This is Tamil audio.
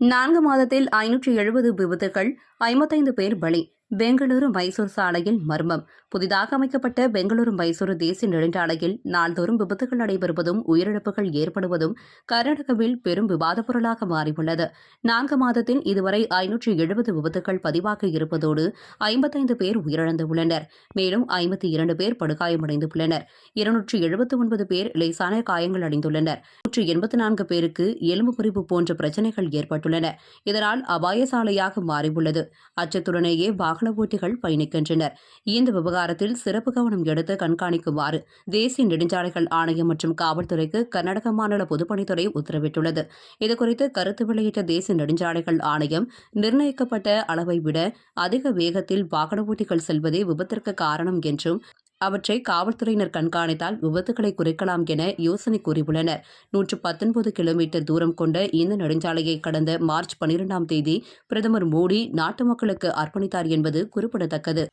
நான்கு மாதத்தில் ஐநூற்றி எழுபது விபத்துகள் ஐம்பத்தைந்து பேர் பலி. பெங்களூரு மைசூர் சாலையில் மர்மம். புதிதாக அமைக்கப்பட்ட பெங்களூரு மைசூரு தேசிய நெடுஞ்சாலையில் நாள்தோறும் விபத்துகள் நடைபெறுவதும் உயிரிழப்புகள் ஏற்படுவதும் கர்நாடகாவில் பெரும் விவாதப் பொருளாக மாறியுள்ளது. நான்கு மாதத்தில் இதுவரை ஐநூற்றி எழுபது விபத்துகள் பதிவாக இருப்பதோடு ஐம்பத்தைந்து பேர் உயிரிழந்துள்ளனர். மேலும் ஐம்பத்தி இரண்டு பேர் படுகாயமடைந்துள்ளனர். இருநூற்றி எழுபத்தி ஒன்பது பேர் லேசான காயங்கள் அடைந்துள்ளனர். நூற்றி எண்பத்தி நான்கு பேருக்கு எலும்பு முறிவு போன்ற பிரச்சனைகள் ஏற்பட்டுள்ளன. இதனால் அபாய சாலையாக மாறியுள்ளது. அச்சத்துடனேயே வாகன ஓட்டிகள் பயணிக்கின்றனர். இந்த விவகாரத்தில் சிறப்பு கவனம் எடுத்து கண்காணிக்குமாறு தேசிய நெடுஞ்சாலைகள் ஆணையம் மற்றும் காவல்துறைக்கு கர்நாடக மாநில பொதுப்பணித்துறை உத்தரவிட்டுள்ளது. இதுகுறித்து கருத்து வெளியிட்ட தேசிய நெடுஞ்சாலைகள் ஆணையம் நிர்ணயிக்கப்பட்ட அளவை விட அதிக வேகத்தில் வாகன ஓட்டிகள் செல்வதே விபத்திற்கு காரணம் என்றும் அவற்றை காவல்துறையினர் கண்காணித்தால் விபத்துகளை குறைக்கலாம் என யோசனை கூறியுள்ளனர். நூற்று பத்தொன்பது கிலோமீட்டர் தூரம் கொண்ட இந்த நெடுஞ்சாலையை கடந்த மார்ச் பனிரெண்டாம் தேதி பிரதமர் மோடி நாட்டு மக்களுக்கு அர்ப்பணித்தார் என்பது குறிப்பிடத்தக்கது.